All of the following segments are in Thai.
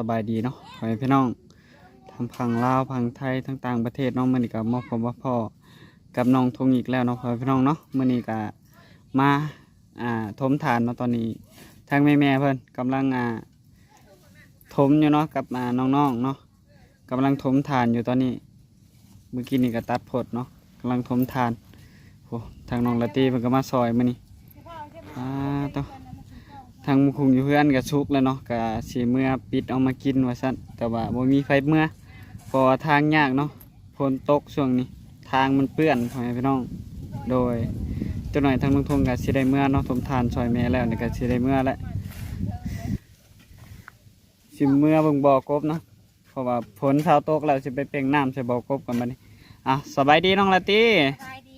สบายดีเนาะพ่อแม่พี่น้องทางพังลาวพังไทยทั้งต่างประเทศเน้องมื้อนี้ก็มาพบว่าพ่อกับน้องทงอีกแล้วเนาะพ่อแม่พี่น้องเนาะมื้อนี้ก็มาอ่าถมฐานเนาะตอนนี้ทางแม่ๆเพิ่นกำลังอ่าถมอยู่เนาะกับอ่าน้องๆเนาะกำลังถมฐานอยู่ตอนนี้ เมื่อกี้นี่ก็ตัดผดเนาะกำลังถมฐานโอ้ทางน้องละตีเพิ่นก็มาซอยมื้อนี้อ่าต้อง ทางหมุคุงอยู่เพื่อนกับชุกแล้วเนาะกับสีเมื่อปิดเอามากินว่าซั่นแต่ว่าบ่มีไฟเมื่อเพอทางยากเนาะฝนตกช่วงนี้ ทางมันเปื้อนพ่อแม่พี่น้อง โดยเจ้าหน่อยทางลุงทงกับสิได้เมื่อเนาะสมทานซอยแม่แล้วนี่ก็สิได้เมื่อแล้วสิเมื่อเบิ่งบ่อกบเนาะเพราะว่าฝนเช้าตกแล้วสิไปเป่งน้ำใส่บ่อกบกันบัดนี้อะสบายดีน้องละตีสบายดี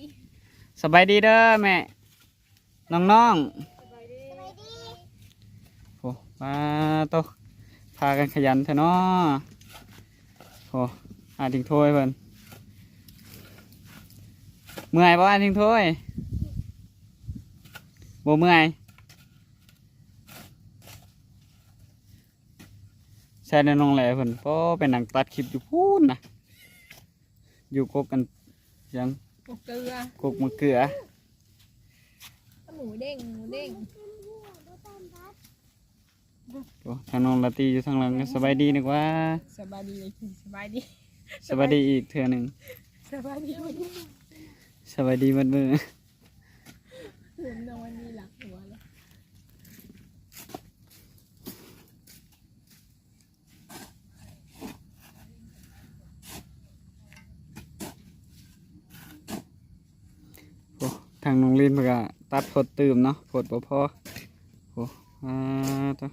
สบายดีเด้อแม่น้องๆ สบายดีสบายดี โอ้ มาโตะพากันขยันเถอะเนาะโอ้อาทิ้งถ้วยเพิ่นเมื่อยบ่อาทิ้งถ้วยบ่เมื่อยใช่ในน้องแหล่เพิ่นเพราะเป็นหนังตัดคลิปอยู่พูนนะอยู่กกกันยังหมูเกลือกกมะเกลือหมูเด้งหมูเด้ง โอ้ทางน้องลาตีอยู่ทางหลังสบายดีนึกว่าสบายดีเลยสบายดีสบายดีอีกเทื่อหนึ่งสบายดีวันนี้สบายดีมันมือหืนนอนวันนี้หลักหัวเลยโอ้ทางโรงเรียนเพิ่นก็ตัดผดตื่มเนาะผดบ่พอโอ้อ่าตัว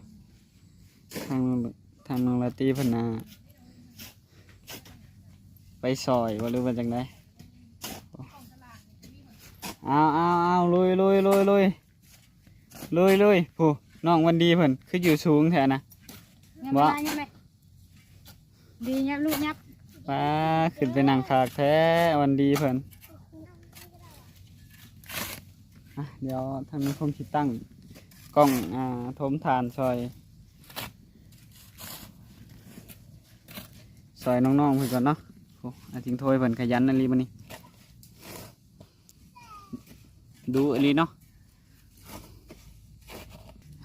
ทางน้องทางน้องลาตีเพิ่นน่ะไปซอยว่าหรือว่าจังไดโอ้เอาเอาเอาลุยลุยลุยลุยลุยลุยผู้น้องวันดีเพิ่นคืออยู่สูงแท้นะยับบ่ได้ยังไงดียับลูกยับป้าขึ้นไปนั่งคากแท้วันดีเพิ่นอะเดี๋ยวทางนี้ผมสิตั้งกล้องอ่าทมทานซอย ซอยน้องๆเพื่อนก่อนเนาะโอ้อาทิงโทยเพิ่นขยันนั่นลีมันนี่ดูอันนี้เนาะ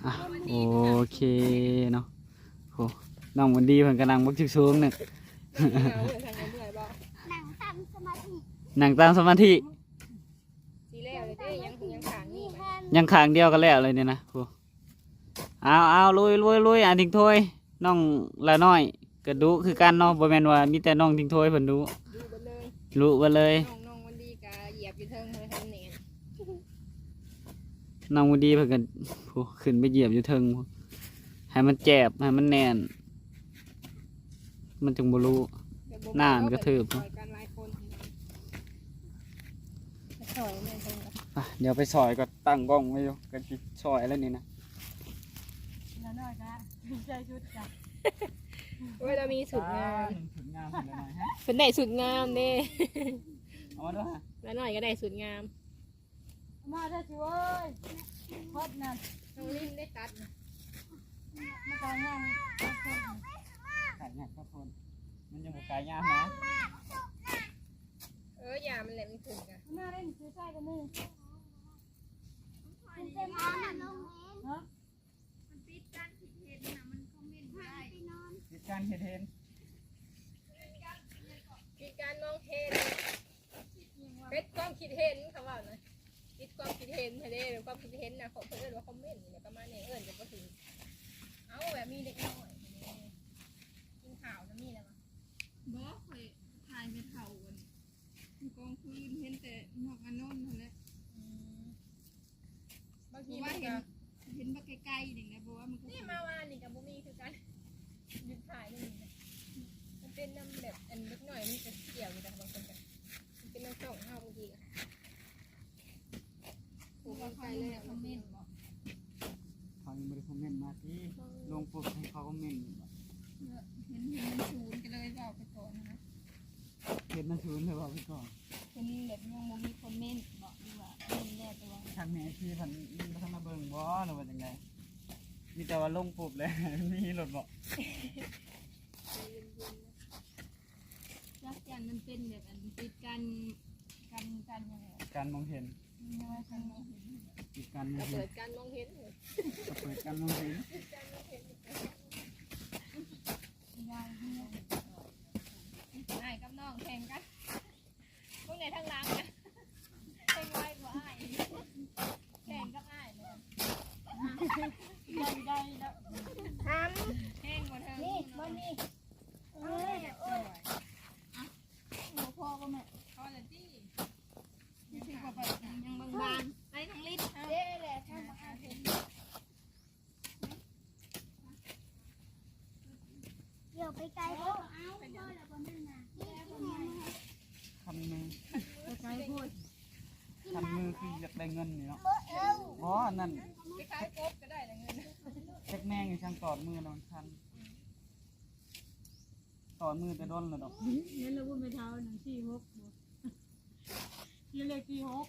อะโอเคเนาะโอ้น้องวันดีเพิ่นกำลังบักชิกสูงหนึ่งเอาเถอะทางนั้นเมื่อยบ่นั่งตามสมาธิ สีแล้วเลยเด้ยังยังขางนี่ไหมยังขางเดียวกันแล้วเลยเนี่ยนะโอ้เอาเอาลุยลุยลุยอ่าทิงโทยน้องละน้อย ก็ดูคือกันเนาะบ่แม่นว่ามีแต่น้องทิงโทยเพิ่นดูดูไปเลยรู้ไปเลย น้องน้องวันดีกะเหยียบอยู่เทิงเลยทำเนียนน้องวันดีเพิ่นก็โอ้ขึ้นไปเหยียบอยู่เทิงพู้ให้มันแจบให้มันแน่น มันจึงบ่รู้หน้ามันกระทืบซอยกันหลายคนซอยแม่เทิงกันอะเดี๋ยวไปซอยก็ตั้งกล้องไว้อยู่ก็สิซอยแล้วนี่นะ แล้วน้อยจ้ะใจชุดจ้ะ เว้ยเรามีสุดงามสุดงามแล้วหน่อยฮะเป็นได้สุดงามเด้เอามาด้วยแล้วหน่อยก็ได้สุดงาม มาได้สิเว้ยพดนั่นน้องลิ้นได้ตัดนะมาตอนยังไก่เนี่ยครับคนมันยังบ่ไก่ยามนะ เออยามันแหลมถึงกันมาได้ซื้อใส่กันนี่เหตุ การณ์เห็นเห็นมีการมองเห็นเป็ดความคิดเห็นเขาว่านะคิดความคิดเห็นให้ได้ความคิดเห็นนะเขาเพิ่นว่าคอมเมนต์เนี่ยประมาณนี้เอิ้นจะบ่ถึงเอาแบบมีเด็กน้อยกินข้าวนะมีแล้วมั้บ่เคยถ่ายไม่เท่ากันกองคืนเห็นแต่หมอกอันนนท์นั่นแหละบางเพทีราะมัว่านเห็ก็นเห็นมาไกลๆนี่นะเพราะว่ามันก็นี่มาว่านี่กับบ่มีคือกันห ยุดถ่ายนี่นะมันเป็นน้ำแบบอันเล็กน้อยมันจะเกี่ยวอยู่แต่บางคนกันมันเป็นน้ำส่องเฮาบางทีก็ผูกไปเลยคอมเมนต์บอกเขายังไม่ได้คอมเมนต์มาที่ลงปุ๊บให้เขาคอมเมนต์เห็นเห็นมันชูนก็เลยบอกไปก่อนนะเห็นมันถือเลยว่าไปก่อนเห็นแบบยังบ่มีคอมเมนต์บอกดีว่าเห็นแน่แต่ว่าทางแม่ที่เพันมันทำมาเบิ่งบ่หรือว่าจังได มีแต่ว่าลงปุ๊บเลยมีรถบ่จักจันมันเป็นแบบอันติดกันกันกันยังไงการมองเห็นไม่ว่ากันมองเห็นติดการมองเปิเห็นดการมองเห็นเลยก็เปิดการมองเห็นยายเฮียอ้ายกับน้องแข่งกันพวกไหนทั้งหลังนะแข่งไว้กว่าอ้ายแข่งกับอ้ายเลย ได้ได้แล้ว ทำแข่งกว่าเธอ นี่มันนี่เอ้ยเอ้ยหัวพ่อก็แม่ พอแล้วจี้ ยังสิบ่ไปยังบางบานไปทางลิศ เด้แหละทำมาเห็นเดี๋ยว ไปไกลก็เอาพ่อแล้วก็นั่นน่ะทำมือไปไกลพูดทำมือคืออยากได้เงินนี่เนาะเอ้าอ๋อนั่นไปขายกบก็ได้ละเงินเช็คแมงอยู่ช่างตอดมือนอนทันตอดมือจะด้นเลยดอกเนี่ยเราพูดไปเท้าหนึ่งสี่หก นี่เลยสี่หก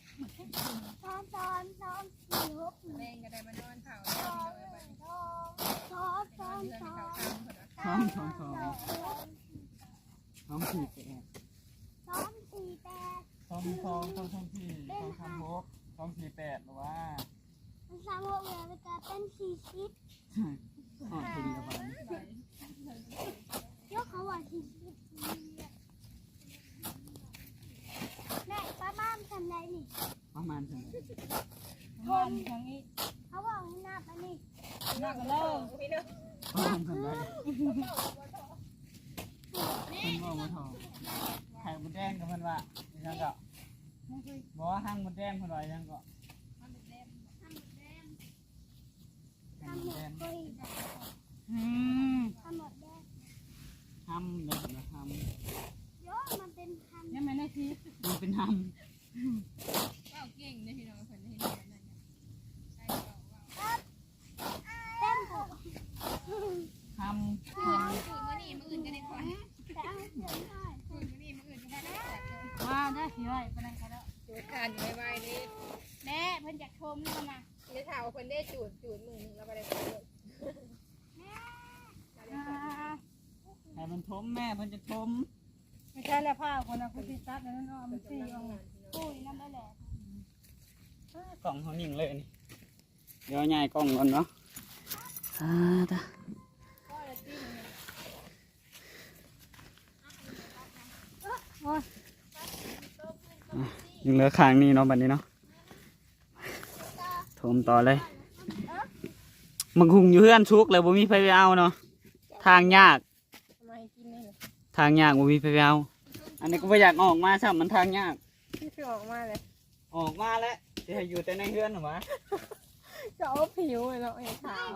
ตอนตอนตอนสี่หกแรงก็ได้มานอนเผาแล้วพี่น้องไปสองสองเพื่อนสให้องเขาทำเถอะสองสองสองสองสี่แปดสองสี่แปดสองสองสองสองสี่สองสามหกสองสี่แปดหรือว่ามันสามหกเลยไปกลายเป็นสี่สิบอ๋อพอดีกับมันยกเขาว่าสี่สิบแม่ป้าม่าม ทำไรนี่ประมาณเท่าไหร่ทนอย่างนี้เขาบอกให้นับอันนี้นักเลิกพี่น้องประมาณเท่าไหร่คุณบอกมาทองไข่มดแดงกับเพิ่นว่ายังก็บอกว่าห้างมดแดงเพิ่นว่ายังก็ไข่มดแดงทำหมดเลยอืมทำหมดแดงห้ำเลยนะห้ยกมันเป็นพันำมันเป็นห้เป้าเก่งเนี่ยพี่น้องเพิ่นนแบบนั้นใช่เป้าเต้นหกำห้ำเป้าสูตรมื้อนี้มื้ออื่นก็ได้ขอแต่เอาเสียงหน่อยสูตรมื้อนี้มื้ออื่นก็ได้ขอว่าได้ขี่ไว้ปไหนกันแล้วจูดการอยู่ไวๆนี่แม่เพิ่นอยากชมนี่มาได้ถามว่าเพิ่นได้จูดจูดมือหนึงแล้วบ่ได้ขอเลยให้มันทมแม่เพิ่นจะทมไม่ใช่แล้วผ้าคนนะคุณพี่ตัดนั่นเนาะมันสี่อง ปุ้ยนั่นได้แหละกล่องเขานิ่งเลยนี่เดี๋ยวย้ายกล่องก่อนเนาะอ่าตายังเหลือข้างนี้เนาะบัดนี้เนาะทมต่อเลยมังคุงอยู่เพื่อนชุกเลยบ่มีไฟไปเอาเนาะทางยากทำไมกินนี่ทางยากบ่มีไฟไปเอาอันนี้ก็บ่อยากออกมาซ้ำมันทางยากพี่คื อออกมาเลยออกมาแล้วจะให้อยู่แต่ในเฮือนเหรอวะจะเอาผิวเลยเนาะไอ้ขาว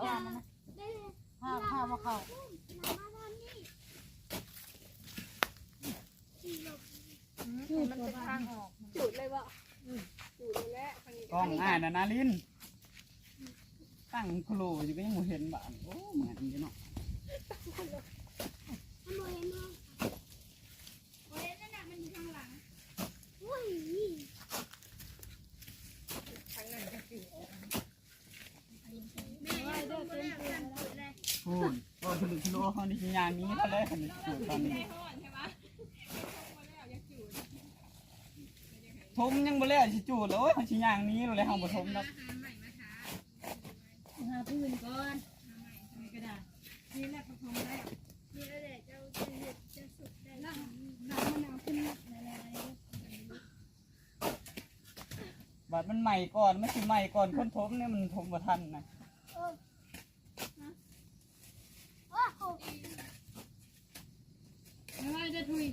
ผ้าผ้ามาเข้ามันเป็นทางออกจูดเลยบ่จูดเลยแหละทางนี้กล้องง่ายนะนาลินตั้งโคโลอยู่ก็ยังบ่เห็นบ้านโอ้เหมือนอยู่เนาะ ทางนั้นก็จูด พูดก็ถึงโลเขาในี่สิยางนี้เขาเลยคันนี้สูตรตอนนี้ทมยังบ่แล้วสิจูดเลยโอ้ยเขาสิยางนี้เลยเฮาบ่ทมดอกหาพื้นก่อนกระดาษนี่แหละผสมได้นี่แหละเจะจะเห็ดจะสุกได้น้ำน้ำมะนาวขึ้นอะไรบาดมันใหม่ก่อนไมันสิใหม่ก่อนคนทมเนี่ยมันทมบ่ทันนะ ไม่ได้ทุย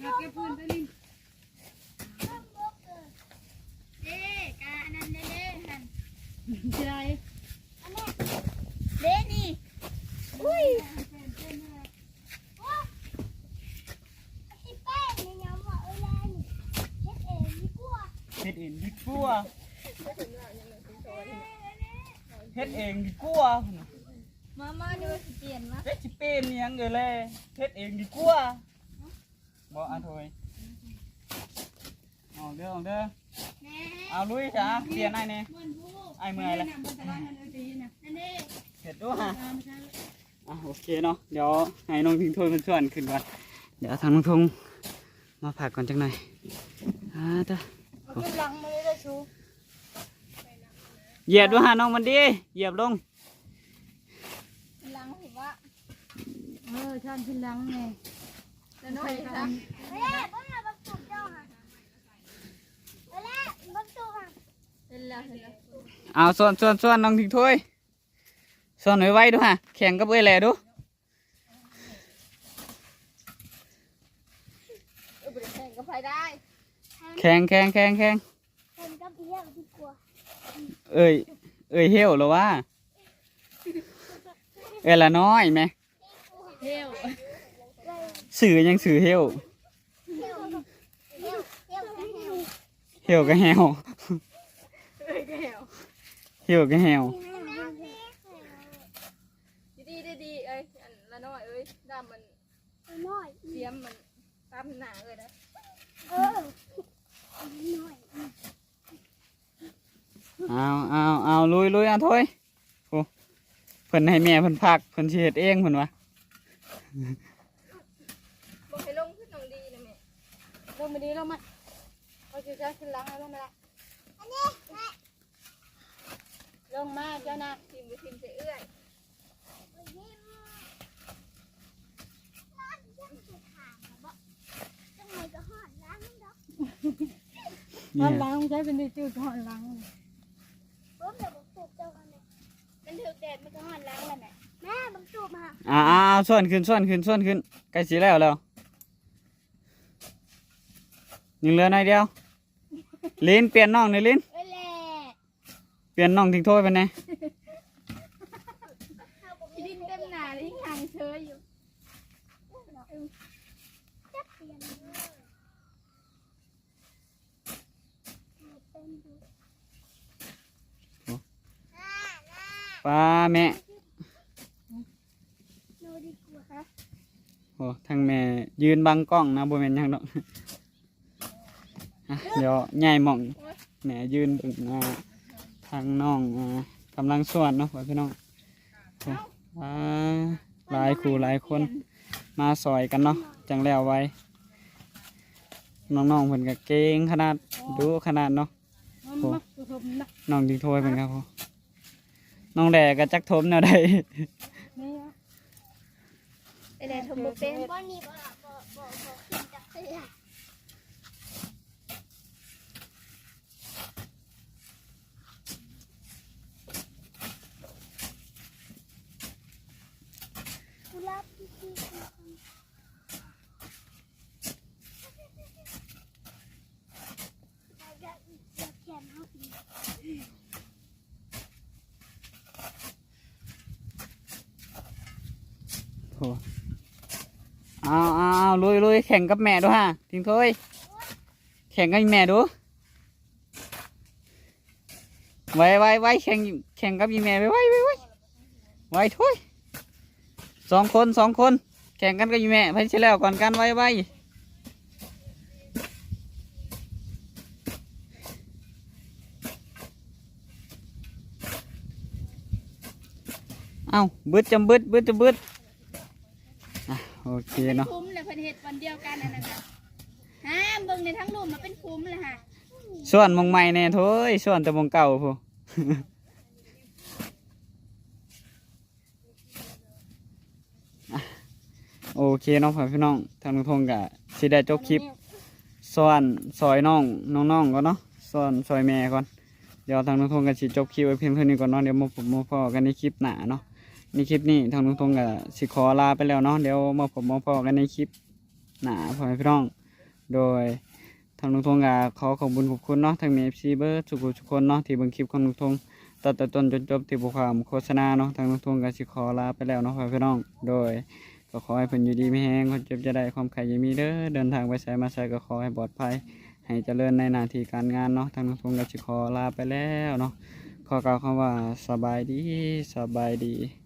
อยากแก้พื้นไปลินเอ๊กาอันนั้นเด้เด้หันใจเด้นี่อุ้ยที่แป้ในน้ำว่าเออแลนเฮ็ดเองดีกว่าเฮ็ดเองดีกว่า ไม่ถึงว่ายังไงถึงโซนเฮ็ดเองดีกว่ามามาดูสิเปลี่ยนมาเฮ็ดสิเป็นอิหยังเด้อแลเฮ็ดเองดีกว่าบ่อาโถยเอาเด้อเอาเด้อแม่เอาลุยจ้ะเปลี่ยนไอ้นี่เมื่อนผู้ไอ้เมื่อยแล้วนำมาตลาดนันเอตีนะนั่นเองเห็ดด้วยฮะ ตามใช่อะโอเคเนาะเดี๋ยวให้น้องทิ้งถ้วยมันส่วนขึ้นก่อนเดี๋ยวทางน้องทงมาผักก่อนจังหน่อยอ่าจ้ะ เอาขึ้นหลังมาเลยได้ชู เหยียบด้วยฮะน้องมันดีเหยียบลงหลังเห็นว่าเออชานขึ้นหลังไงแล้วน้อยนะเฮ้ยเพิ่งมาบักตุกเจ้าค่ะเฮ้ยบักตุกค่ะเห็นแล้วเห็นแล้วเอาส่วนส่วนส่วนน้องทิ้งถ้วยส่วนไว้ไว้ด้วยฮะแข่งกับเอ้ยแหล่ดูเออบ่ได้แข่งกับใครได้แข่งแข่งแข่งแข่งคนกับเอี้ยดีกว่า เอ้ยเอ้ยเหี้ยวเหรอวะเอ้ยละน้อยไหมเที่ยวสื่อยังสื่อเหี้ยวเที่ยวเที่ยวเที่ยวเที่ยวเหี้ยวก็แหวเอ้ยแก้วเหี้ยวก็แหวดีดีดีๆเอ้ยอันละน้อยเอ้ยดำมันน้อยเสียมมันปั๊มหนาเลยนะเออน้อย เอาเอาเอาลุยลุยเอาถ้วยโอ้เพิ่นให้แม่เพิ่นพักเพิ่นสิเฮ็ดเองเพิ่นวะบอกให้ลงขึ้นน้องดีนะแม่ลงมาดีลงมาเอาจะจะขึ้นหลังลงมาละลงมาเจ้านะทีมไปทีมใส่เอื้อยหอนหลังใช้เป็นจืดหอนหลั งมันถือแดดมันก็หันล้างแล้วแม่แม่บังจูบมาอ่าเอาเอาส่วนขึ้นส่วนขึ้นส่วนขึ้นใกล้สิแล้วแล้วยังเหลือหน่อยเดียว ลิ้นเปลี่ยนน้องหน่อยลิ้น เอ้ยแหละเปลี่ยนน้องทิ้งถ้วยไปไหนดินเต็มหนาเลยห่างเชยอยู่จับเปลี่ยนเป็นดู ป้าแม่โนดีกว่าโอ้ทางแม่ยืนบังกล้องนะบ่แม่นหยังดอกอะเดี๋ยวใหญ่หม่องแม่ยืนเบิ่งอ่าทางน้องอ่ากำลังสวนเนาะพ่อพี่น้องโอ้อ่าหลายครูหลายคนมาซอยกันเนาะจังแล้วไว้ น้องๆเพิ่นก็เก่งขนาดดูขนาดเนาะมันมักผสมนะน้องทิ้งถ้วยเพิ่นครับพ่อ น้องแดก็จักทมแนวใดนี่นะไอแดทมบ่เป็นบ่นี่บ่บ่บ่ขึ้นจากเสื้อกุหลาบที่ที่อยากอยากแขนเขาปี โอ้เอาเอาลุยลุยแข่งกับแม่ดูฮะทิ้งถ้วยแข่งกับแม่ดู ไว้ไว้ไว้แข่งแข่งกับยีแม่ไว้ไว้ไว้ไว้ไว้ถ้วยสองคนสองคน แข่งกันกับยีแม่ไปเชแล้วก่อนกันไว้ไว้เอาบึดจำบึดบึดจำบึด โอเคเนาะคุ้มเลยเพิ่นเฮ็ดวันเดียวกันนั่นน่ะค่ะห้ามเบิ่งในทั้งรูมมันเป็นคุ้มเลยค่ะส่วนมองใหม่แน่โถ้ยส่วนแต่มองเก่าพูอะโอเคเน้องพี่น้องทางนุทงกะสิได้จบคลิปส่วนซอยน้องน้องๆก่อนเนาะส่วนซอยแม่ก่อนเดี๋ยวทางนุทงกะสิจบคลิปไว้เพียงเท่านี้ก่อนเนาะเดี๋ยวมาผมมาพอกันในคลิปหน้าเนาะ ในคลิปนี้ทางนุทงกะสิขอลาไปแล้วเนาะเดี๋ยวมาผมมาพอกันในคลิปหน้าพ่อแม่พี่น้อง โดยทางลุงทงก็ขอขอบคุญขอบคุณเนาะทางเมฟซีเบอร์ทุกคนทุกคนเนาะที่เบิ่งคลิปของลุงทงตัดแต่ต้นจนจบที่บุความโฆษณาเนาะทางลุงทงก็สิขอลาไปแล้วเนาะพ่อพี่น้อง โดยก็ขอให้เพิ่นอยู่ดีไม่แห้งคนเจ็บจะได้ความไข่ยังมีเด้อเดินทางไปไสมาไสก็ขอให้ปลอดภัย ให้เจริญในหน้าที่การงานเนาะทางลุงทงก็สิขอลาไปแล้วเนาะขอกล่าวคำว่าสบายดีสบายดี